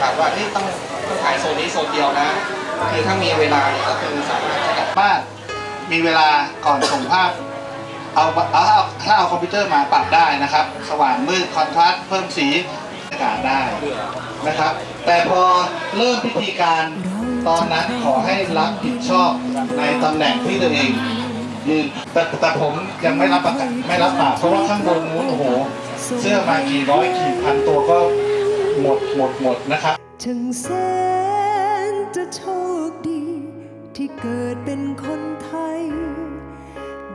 ขาดว่าเอ้ยต้องต้องถ่ายโซนนี้โซนเดียวนะคือถ้ามีเวลาเนี่ยก็คือสามารถจะกลับบ้านมีเวลาก่อนส่งภาพเอาเอาเอาถ้าเอาคอมพิวเตอร์มาปรับได้นะครับ สว่างมืดคอนทราสต์เพิ่มสีอากาศได้นะครับ แต่พอเริ่มพิธีการตอนนั้นขอให้รับผิดชอบในตำแหน่งที่ตัวเองยืนแต่แต่ผมยังไม่รับประกันไม่รับปากเพราะว่าข้างบนนู้นโอ้โห เสื้อมากี่ร้อยกี่พันตัวก็ หมดหมดหมดนะครับถึงแสนจะโชคดี ที่เกิดเป็นคนไทย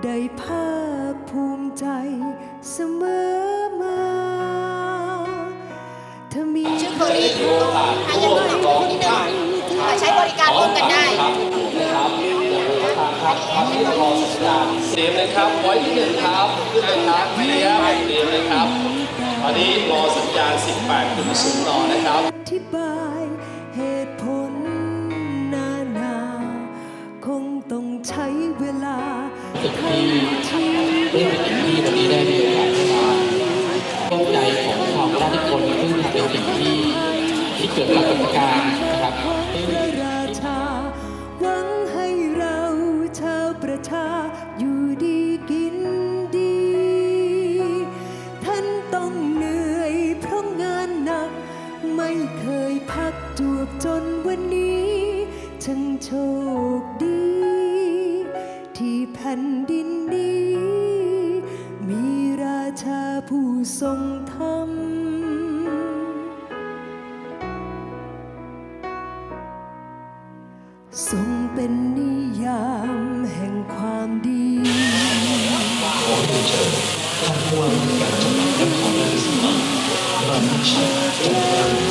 ได้ภาคภูมิใจเสมอมาถ้ามีชื่อเคอรี่อาจจะต้องทำนิดนึงแต่ใช้บริการร่วมกันได้เตรียมเลยครับไว้ที่หนึ่งครับขึ้นเลยครับเตรียมเตรียมเลยครับ ตอนนี้รอสัญญาณ 18ถึง0นอนะครับอธิบายเหตุผลนานา คงต้องใช้เวลาให้ที่ที่ที่วันนี้ได้มีโอกาสมาร่วมใจของความราชคนซึ่งเป็นสิ่งที่ที่เกิดปรากฏการณ์นะครับพระราชาหวังให้เราชาวประชาอยู่ดีกิน ช่างโชคดี ที่แผ่นดินนี้ มีราชาผู้ทรงธรรม ทรงเป็นนิยามแห่งความดีขอเชิญท่านผู้ว่าราชการจังหวัดนครราชสีมาบรรชัยจงเจริญ